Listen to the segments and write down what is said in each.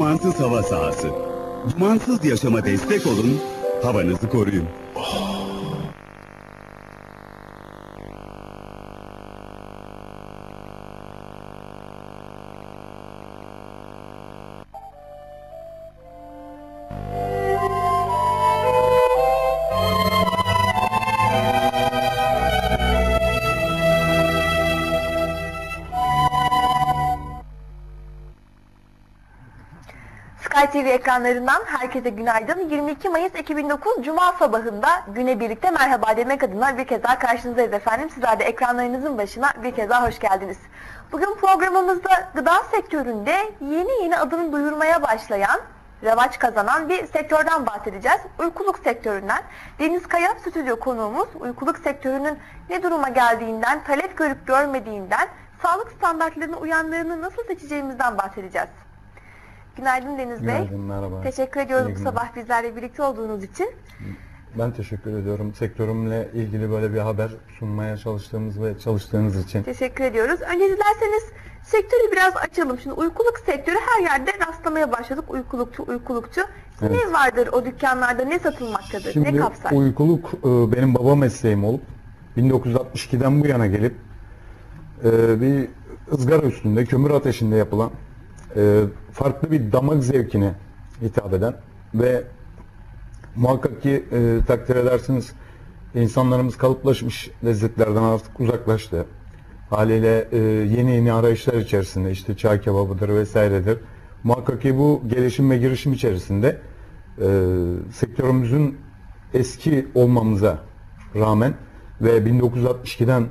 Dumansız hava sahası. Dumansız yaşama destek olun, havanızı koruyun. Sky TV ekranlarından herkese günaydın. 22 Mayıs 2009 Cuma sabahında güne birlikte merhaba demek adına bir kez daha karşınızdayız efendim. Sizler de ekranlarınızın başına bir kez daha hoş geldiniz. Bugün programımızda gıda sektöründe yeni yeni adını duyurmaya başlayan, revaç kazanan bir sektörden bahsedeceğiz. Uykuluk sektöründen. Deniz Kaya stüdyo konuğumuz. Uykuluk sektörünün ne duruma geldiğinden, talep görüp görmediğinden, sağlık standartlarına uyanlarını nasıl seçeceğimizden bahsedeceğiz. Günaydın Deniz Bey. Günaydın, merhaba. Teşekkür ediyorum İyi bu günler. sabah bizlerle birlikte olduğunuz için. Ben teşekkür ediyorum. Sektörümle ilgili böyle bir haber sunmaya çalıştığımız ve çalıştığınız için. Teşekkür ediyoruz. Önce dilerseniz sektörü biraz açalım. Şimdi uykuluk sektörü her yerde rastlamaya başladık. Uykulukçu, uykulukçu. Ne Evet. vardır o dükkanlarda? Ne satılmaktadır? ne Şimdi kapsar? uykuluk e, benim baba mesleğim olup 1962'den bu yana gelip e, bir ızgara üstünde kömür ateşinde yapılan e, farklı bir damak zevkine hitap eden ve muhakkak ki e, takdir edersiniz insanlarımız kalıplaşmış lezzetlerden artık uzaklaştı. Haliyle e, yeni yeni arayışlar içerisinde işte çay kebabıdır vesairedir. Muhakkak ki bu gelişim ve girişim içerisinde e, sektörümüzün eski olmamıza rağmen ve 1962'den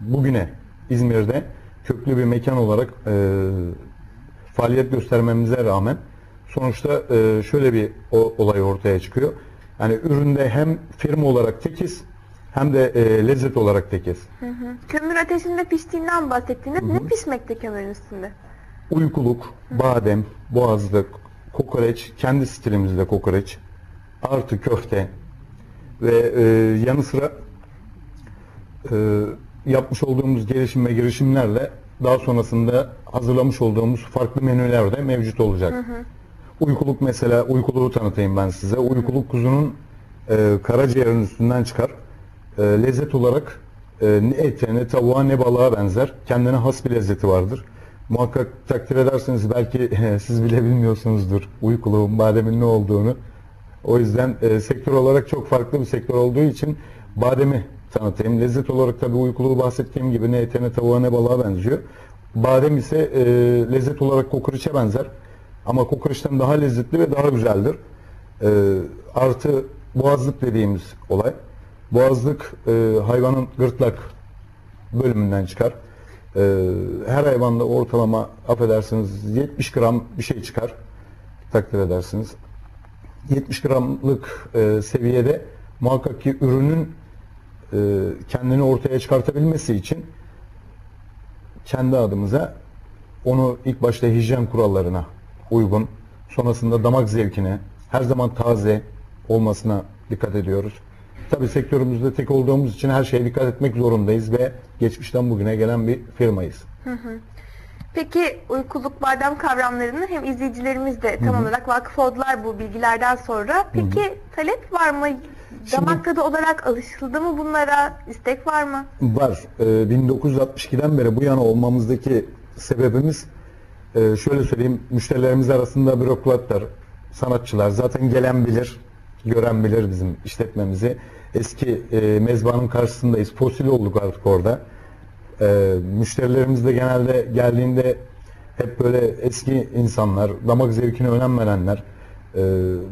bugüne İzmir'de köklü bir mekan olarak e, faaliyet göstermemize rağmen sonuçta e, şöyle bir o- olay ortaya çıkıyor. Yani üründe hem firma olarak tekiz hem de e, lezzet olarak tekiz. Kömür ateşinde piştiğinden bahsettiniz. Ne pişmekte kömürün üstünde? Uykuluk, badem, boğazlık, kokoreç, kendi stilimizde kokoreç, artı köfte ve e, yanı sıra e, yapmış olduğumuz gelişim ve girişimlerle daha sonrasında hazırlamış olduğumuz farklı menüler de mevcut olacak. Uykuluk mesela, uykuluğu tanıtayım ben size. Uykuluk kuzunun e, karaciğerin üstünden çıkar. E, lezzet olarak e, ne ete, ne tavuğa, ne balığa benzer. Kendine has bir lezzeti vardır. Muhakkak takdir ederseniz belki siz bile bilmiyorsunuzdur uykuluğun, bademin ne olduğunu. O yüzden e, sektör olarak çok farklı bir sektör olduğu için bademi tanıtayım. Lezzet olarak tabii uykuluğu bahsettiğim gibi ne ete, ne tavuğa, ne balığa benziyor. Badem ise e, lezzet olarak kokoreçe benzer. Ama kokoreçten daha lezzetli ve daha güzeldir. E, artı boğazlık dediğimiz olay. Boğazlık e, hayvanın gırtlak bölümünden çıkar. E, her hayvanda ortalama affedersiniz 70 gram bir şey çıkar. Takdir edersiniz. 70 gramlık e, seviyede muhakkak ki ürünün kendini ortaya çıkartabilmesi için kendi adımıza onu ilk başta hijyen kurallarına uygun, sonrasında damak zevkine, her zaman taze olmasına dikkat ediyoruz. Tabii sektörümüzde tek olduğumuz için her şeye dikkat etmek zorundayız ve geçmişten bugüne gelen bir firmayız. Peki uykuluk badem kavramlarını hem izleyicilerimiz de tam olarak vakıf oldular bu bilgilerden sonra. Peki talep var mı? Damak tadı olarak alışıldı mı bunlara? İstek var mı? Var. Ee, 1962'den beri bu yana olmamızdaki sebebimiz e, şöyle söyleyeyim müşterilerimiz arasında bürokratlar, sanatçılar zaten gelen bilir, gören bilir bizim işletmemizi. Eski e, mezbanın karşısındayız. Fosil olduk artık orada. E, müşterilerimiz de genelde geldiğinde hep böyle eski insanlar, damak zevkine önem verenler e,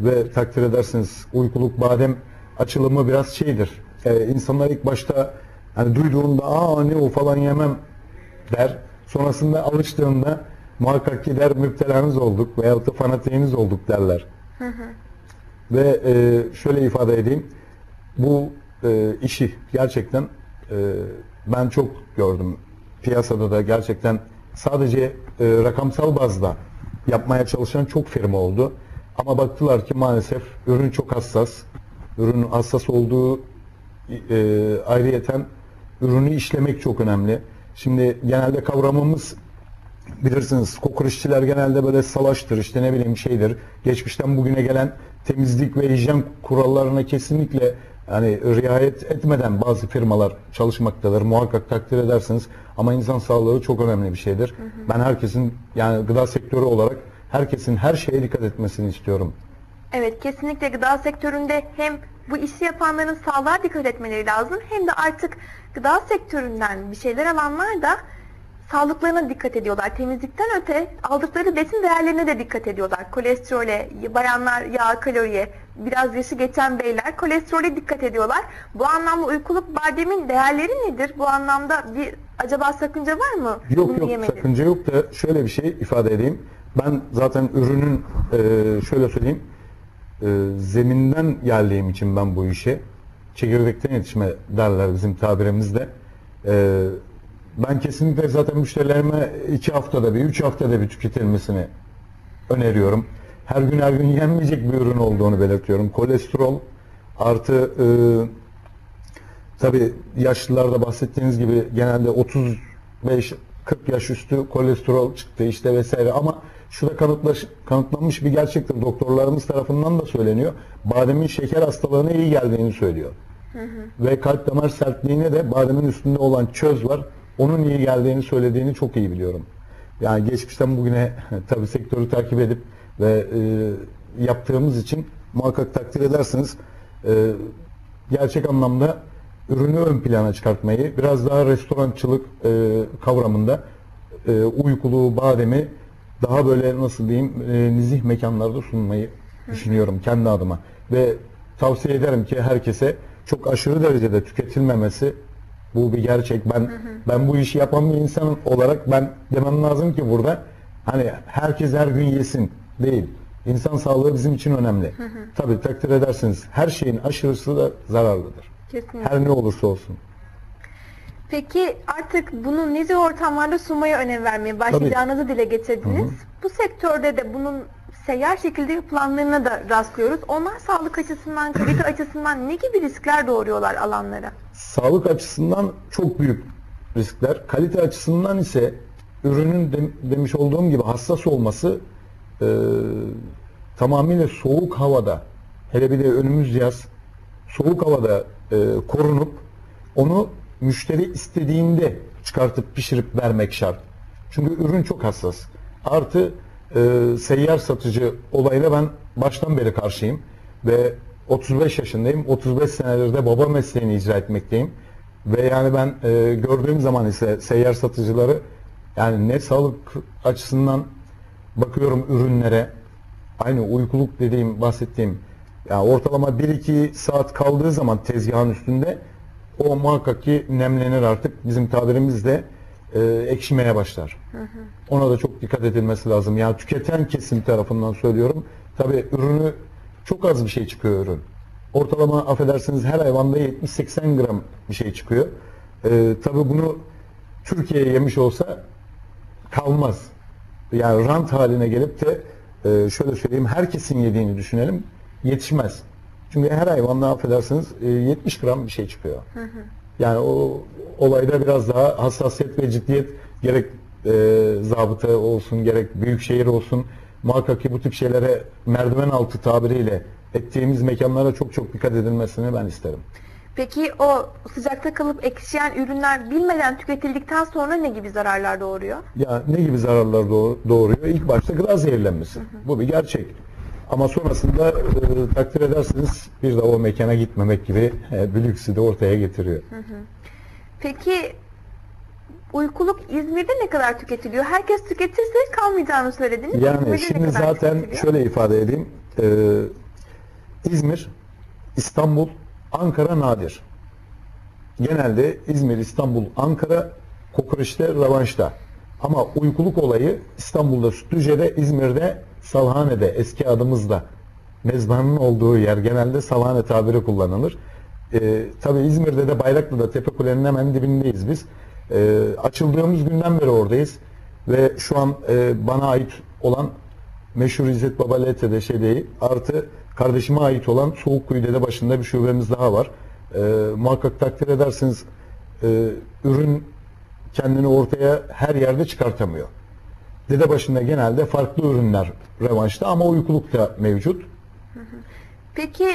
ve takdir edersiniz uykuluk badem açılımı biraz şeydir. E, insanlar ilk başta hani duyduğunda aa ne o falan yemem der. Sonrasında alıştığında muhakkak ki der müptelanız olduk veyahut da fanatiğiniz olduk derler. Ve e, şöyle ifade edeyim. Bu e, işi gerçekten e, ben çok gördüm. Piyasada da gerçekten sadece e, rakamsal bazda yapmaya çalışan çok firma oldu. Ama baktılar ki maalesef ürün çok hassas. Ürün hassas olduğu e, ayrıyeten ürünü işlemek çok önemli. Şimdi genelde kavramımız bilirsiniz kokoreççiler genelde böyle savaştır işte ne bileyim şeydir. Geçmişten bugüne gelen temizlik ve hijyen kurallarına kesinlikle hani riayet etmeden bazı firmalar çalışmaktadır. Muhakkak takdir edersiniz. Ama insan sağlığı çok önemli bir şeydir. Ben herkesin yani gıda sektörü olarak herkesin her şeye dikkat etmesini istiyorum. Evet kesinlikle gıda sektöründe hem bu işi yapanların sağlığa dikkat etmeleri lazım hem de artık gıda sektöründen bir şeyler alanlar da sağlıklarına dikkat ediyorlar. Temizlikten öte aldıkları besin değerlerine de dikkat ediyorlar. Kolesterole, bayanlar yağ, kaloriye, biraz yaşı geçen beyler kolesterole dikkat ediyorlar. Bu anlamda uykuluk bademin değerleri nedir? Bu anlamda bir acaba sakınca var mı? Yok Bunu yok yemenin? sakınca yok da şöyle bir şey ifade edeyim. Ben zaten ürünün şöyle söyleyeyim e, zeminden geldiğim için ben bu işe çekirdekten yetişme derler bizim tabirimizde. E, ben kesinlikle zaten müşterilerime iki haftada bir, üç haftada bir tüketilmesini öneriyorum. Her gün her gün yenmeyecek bir ürün olduğunu belirtiyorum. Kolesterol artı e, Tabii yaşlılarda bahsettiğiniz gibi genelde 35 40 yaş üstü kolesterol çıktı işte vesaire ama şu da kanıtlaş, kanıtlanmış bir gerçektir. Doktorlarımız tarafından da söyleniyor. Bademin şeker hastalığına iyi geldiğini söylüyor. Ve kalp damar sertliğine de bademin üstünde olan çöz var. Onun iyi geldiğini söylediğini çok iyi biliyorum. Yani geçmişten bugüne tabii sektörü takip edip ve e, yaptığımız için muhakkak takdir edersiniz. E, gerçek anlamda ürünü ön plana çıkartmayı, biraz daha restorançılık e, kavramında e, uykuluğu, bademi daha böyle nasıl diyeyim e, nizih mekanlarda sunmayı düşünüyorum kendi adıma. Ve tavsiye ederim ki herkese çok aşırı derecede tüketilmemesi bu bir gerçek. Ben ben bu işi yapan bir insan olarak ben demem lazım ki burada hani herkes her gün yesin değil. İnsan sağlığı bizim için önemli. Tabii takdir edersiniz. Her şeyin aşırısı da zararlıdır. Kesinlikle. Her ne olursa olsun. Peki artık bunu nice ortamlarda sunmaya önem vermeye başlayacağınızı dile getirdiniz. Bu sektörde de bunun seyyar şekilde yapılanlarına da rastlıyoruz. Onlar sağlık açısından, kalite açısından ne gibi riskler doğuruyorlar alanlara? Sağlık açısından çok büyük riskler. Kalite açısından ise ürünün dem- demiş olduğum gibi hassas olması e, tamamıyla soğuk havada hele bir de önümüz yaz soğuk havada e, korunup onu müşteri istediğinde çıkartıp pişirip vermek şart. Çünkü ürün çok hassas. Artı e, seyyar satıcı olayla ben baştan beri karşıyım ve 35 yaşındayım. 35 senedir de baba mesleğini icra etmekteyim. Ve yani ben e, gördüğüm zaman ise seyyar satıcıları yani ne sağlık açısından bakıyorum ürünlere aynı uykuluk dediğim bahsettiğim yani ortalama 1-2 saat kaldığı zaman tezgahın üstünde o muhakkak ki nemlenir artık bizim tabirimizle e, ekşimeye başlar. Ona da çok dikkat edilmesi lazım. Yani tüketen kesim tarafından söylüyorum. Tabi ürünü çok az bir şey çıkıyor ürün. Ortalama affedersiniz her hayvanda 70-80 gram bir şey çıkıyor. E, tabi bunu Türkiye'ye yemiş olsa kalmaz. Yani rant haline gelip de e, şöyle söyleyeyim herkesin yediğini düşünelim yetişmez. Çünkü her hayvanda affedersiniz e, 70 gram bir şey çıkıyor. Yani o olayda biraz daha hassasiyet ve ciddiyet gerek e, zabıta olsun gerek büyük şehir olsun muhakkak ki bu tip şeylere merdiven altı tabiriyle ettiğimiz mekanlara çok çok dikkat edilmesini ben isterim. Peki o sıcakta kalıp ekşiyen ürünler bilmeden tüketildikten sonra ne gibi zararlar doğuruyor? Ya ne gibi zararlar doğ- doğuruyor? İlk başta gıda zehirlenmesi. Bu bir gerçek. Ama sonrasında e, takdir edersiniz bir de o mekana gitmemek gibi e, bir lüksü de ortaya getiriyor. Peki uykuluk İzmir'de ne kadar tüketiliyor? Herkes tüketirse kalmayacağını söylediniz. Yani İzmir'de şimdi zaten tüketiliyor? şöyle ifade edeyim. Ee, İzmir, İstanbul, Ankara nadir. Genelde İzmir, İstanbul, Ankara kokoreçte, revanşta. Ama uykuluk olayı İstanbul'da Sütlüce'de, İzmir'de Salhane'de, eski adımızda mezbanın olduğu yer genelde Salhane tabiri kullanılır. Ee, tabii İzmir'de de Bayraklı'da Tepekule'nin hemen dibindeyiz biz. Ee, açıldığımız günden beri oradayız ve şu an e, bana ait olan meşhur İzzet Baba Lete'de şeydeyi artı kardeşime ait olan Soğukkuyu Dede başında bir şubemiz daha var. Ee, muhakkak takdir edersiniz e, ürün kendini ortaya her yerde çıkartamıyor. Dede başında genelde farklı ürünler revaçta ama uykuluk da mevcut. Peki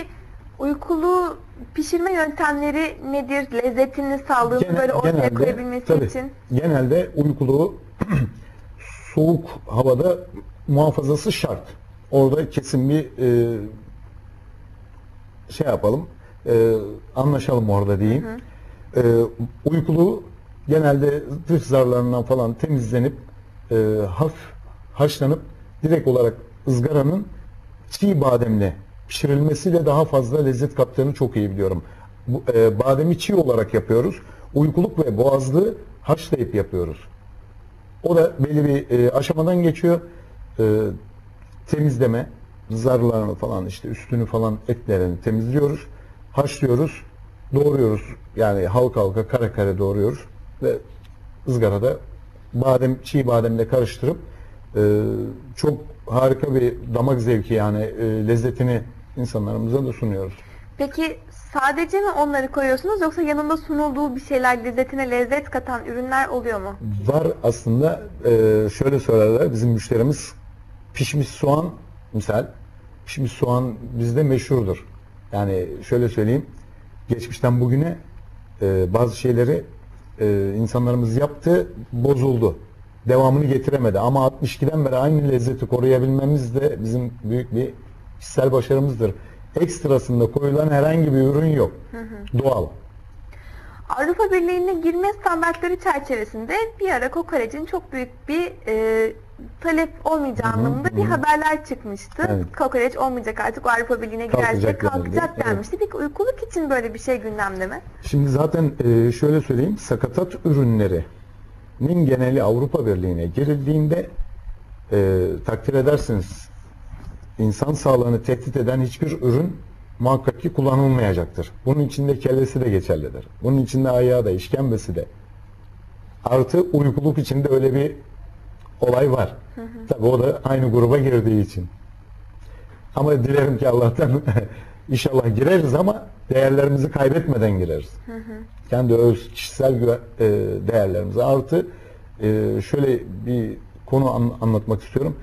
uykulu pişirme yöntemleri nedir? Lezzetini, sağlığını Gene- böyle ortaya genelde- koyabilmesi tabii, için. Genelde uykuluğu soğuk havada muhafazası şart. Orada kesin bir e, şey yapalım, e, anlaşalım orada diyeyim. E, uykuluğu genelde dış zarlarından falan temizlenip e, hafif haşlanıp direkt olarak ızgaranın çiğ bademle pişirilmesiyle daha fazla lezzet kattığını çok iyi biliyorum. Bu, e, bademi çiğ olarak yapıyoruz. Uykuluk ve boğazlığı haşlayıp yapıyoruz. O da belli bir e, aşamadan geçiyor. E, temizleme, zarlarını falan işte üstünü falan etlerini temizliyoruz. Haşlıyoruz, doğruyoruz. Yani halka halka kare kare doğruyoruz ve ızgarada badem çiğ bademle karıştırıp e, çok harika bir damak zevki yani e, lezzetini insanlarımıza da sunuyoruz. Peki sadece mi onları koyuyorsunuz yoksa yanında sunulduğu bir şeyler lezzetine lezzet katan ürünler oluyor mu? Var aslında e, şöyle söylerler bizim müşterimiz pişmiş soğan misal pişmiş soğan bizde meşhurdur. Yani şöyle söyleyeyim geçmişten bugüne e, bazı şeyleri e, insanlarımız yaptı bozuldu. Devamını getiremedi ama 62'den beri aynı lezzeti koruyabilmemiz de bizim büyük bir kişisel başarımızdır. Ekstrasında koyulan herhangi bir ürün yok. Doğal. Avrupa Birliği'ne girme standartları çerçevesinde bir ara kokorecin çok büyük bir e, talep olmayacağı anlamında bir haberler çıkmıştı. Evet. Kokoreç olmayacak artık Avrupa Birliği'ne girerse Kalkacak. Evet. denmişti. Peki uykuluk için böyle bir şey gündemde mi? Şimdi zaten e, şöyle söyleyeyim, sakatat ürünlerinin geneli Avrupa Birliği'ne girildiğinde e, takdir edersiniz insan sağlığını tehdit eden hiçbir ürün muhakkak ki kullanılmayacaktır. Bunun içinde kellesi de geçerlidir. Bunun içinde ayağı da, işkembesi de. Artı uykuluk içinde öyle bir olay var. Tabii o da aynı gruba girdiği için. Ama dilerim ki Allah'tan inşallah gireriz ama değerlerimizi kaybetmeden gireriz. Kendi öz kişisel e, değerlerimizi artı e, şöyle bir konu an- anlatmak istiyorum.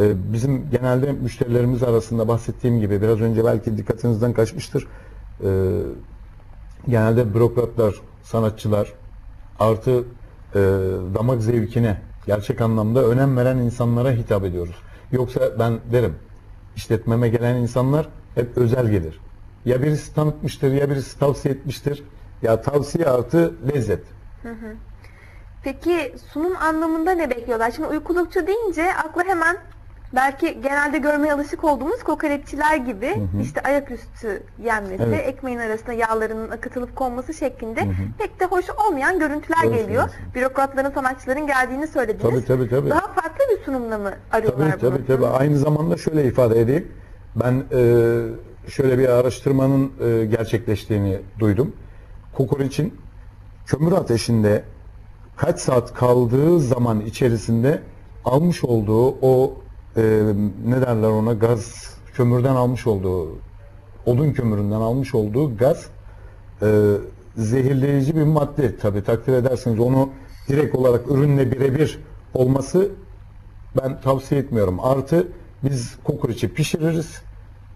E, bizim genelde müşterilerimiz arasında bahsettiğim gibi biraz önce belki dikkatinizden kaçmıştır. E, genelde bürokratlar, sanatçılar artı e, damak zevkine gerçek anlamda önem veren insanlara hitap ediyoruz. Yoksa ben derim işletmeme gelen insanlar hep özel gelir. Ya birisi tanıtmıştır ya birisi tavsiye etmiştir. Ya tavsiye artı lezzet. Peki sunum anlamında ne bekliyorlar? Şimdi uykulukçu deyince akla hemen belki genelde görmeye alışık olduğumuz kokoreççiler gibi işte ayaküstü yenmesi, Evet. ekmeğin arasına yağlarının akıtılıp konması şeklinde pek de hoş olmayan görüntüler Doğru geliyor. söylüyorsun. Bürokratların, sanatçıların geldiğini söylediniz. Tabii tabii tabii. Daha farklı bir sunumla mı arıyorlar Tabii bunu? tabii tabii. Aynı zamanda şöyle ifade edeyim. Ben e, şöyle bir araştırmanın e, gerçekleştiğini duydum. Kokoreçin kömür ateşinde kaç saat kaldığı zaman içerisinde almış olduğu o e, ne derler ona gaz kömürden almış olduğu odun kömüründen almış olduğu gaz e, zehirleyici bir madde tabi takdir edersiniz onu direkt olarak ürünle birebir olması ben tavsiye etmiyorum. Artı biz kokoreçi pişiririz,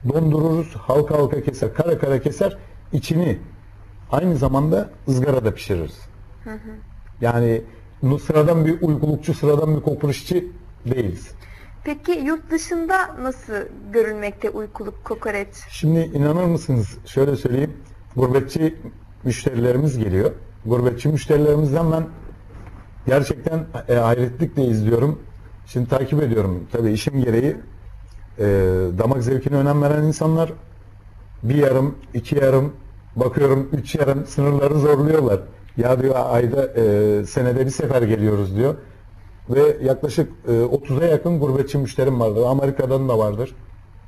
dondururuz, halka halka keser, kare kare keser, içini aynı zamanda ızgarada pişiririz. Yani bu sıradan bir uykulukçu, sıradan bir kokoreççi değiliz. Peki yurt dışında nasıl görülmekte uykuluk, kokoreç? Şimdi inanır mısınız şöyle söyleyeyim, gurbetçi müşterilerimiz geliyor. Gurbetçi müşterilerimizden ben gerçekten e, hayretlikle izliyorum. Şimdi takip ediyorum. Tabii işim gereği e, damak zevkine önem veren insanlar bir yarım, iki yarım, bakıyorum üç yarım sınırları zorluyorlar. Ya diyor ayda e, senede bir sefer geliyoruz diyor. Ve yaklaşık e, 30'a yakın gurbetçi müşterim vardır. Amerika'dan da vardır.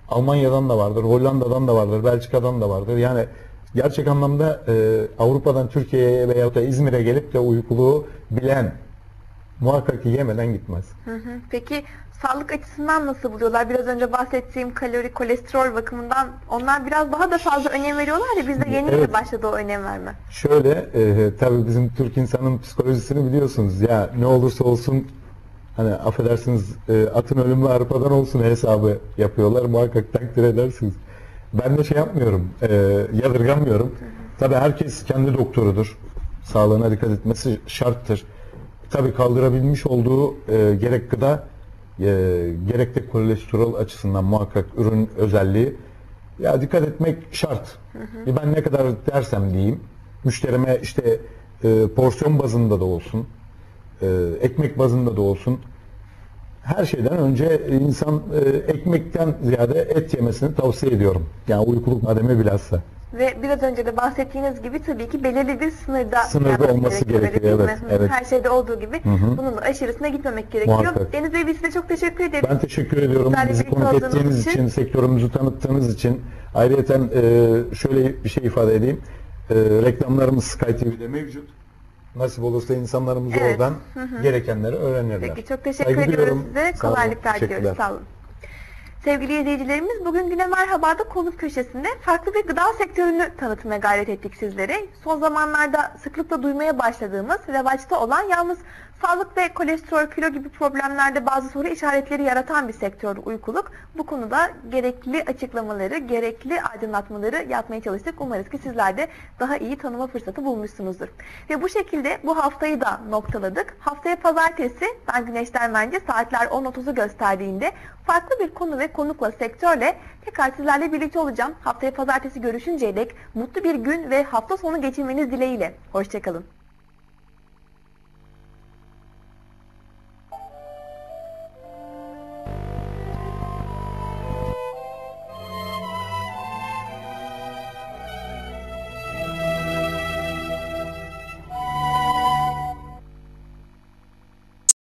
Almanya'dan da vardır, Hollanda'dan da vardır, Belçika'dan da vardır. Yani gerçek anlamda e, Avrupa'dan Türkiye'ye veyahut da İzmir'e gelip de uykuluğu bilen muhakkak ki yemeden gitmez. Hı hı. Peki sağlık açısından nasıl buluyorlar? Biraz önce bahsettiğim kalori, kolesterol bakımından onlar biraz daha da fazla önem veriyorlar ya bizde yeni yeni Evet. başladı o önem verme. Şöyle, e, tabii bizim Türk insanın psikolojisini biliyorsunuz. Ya ne olursa olsun hani affedersiniz e, atın ölümü arpadan olsun hesabı yapıyorlar. Muhakkak takdir edersiniz. Ben de şey yapmıyorum, e, yadırgamıyorum. Tabii herkes kendi doktorudur. Sağlığına dikkat etmesi şarttır. Tabii kaldırabilmiş olduğu e, gerek gıda e, gerek de kolesterol açısından muhakkak ürün özelliği ya dikkat etmek şart. E, Ben ne kadar dersem diyeyim müşterime işte e, porsiyon bazında da olsun ekmek bazında da olsun her şeyden önce insan e, ekmekten ziyade et yemesini tavsiye ediyorum. Yani uykuluk mademi bilhassa. Ve biraz önce de bahsettiğiniz gibi tabii ki belirli bir sınırda Sınırda olması gerekiyor, gerekiyor, evet, evet. Her şeyde olduğu gibi hı. bunun da aşırısına gitmemek gerekiyor. Muhakkak. Deniz Bey size çok teşekkür ederiz. Ben teşekkür ediyorum Bizlerle bizi konuk ettiğiniz için. için, sektörümüzü tanıttığınız için. Ayrıca e, şöyle bir şey ifade edeyim. E, reklamlarımız Sky TV'de mevcut. Nasip olursa insanlarımız Evet. oradan gerekenleri öğrenirler. Peki çok teşekkür Saygı ediyoruz size. Kolaylıklar diliyoruz. Sağ olun. Sevgili izleyicilerimiz bugün Güne Merhaba'da konuk köşesinde farklı bir gıda sektörünü tanıtmaya gayret ettik sizlere. Son zamanlarda sıklıkla duymaya başladığımız, revaçta olan yalnız sağlık ve kolesterol, kilo gibi problemlerde bazı soru işaretleri yaratan bir sektör uykuluk. Bu konuda gerekli açıklamaları, gerekli aydınlatmaları yapmaya çalıştık. Umarız ki sizler de daha iyi tanıma fırsatı bulmuşsunuzdur. Ve bu şekilde bu haftayı da noktaladık. Haftaya pazartesi ben Güneş Dermenci saatler 10.30'u gösterdiğinde farklı bir konu ve konukla sektörle tekrar sizlerle birlikte olacağım. Haftaya pazartesi görüşünceye dek mutlu bir gün ve hafta sonu geçirmeniz dileğiyle. Hoşçakalın.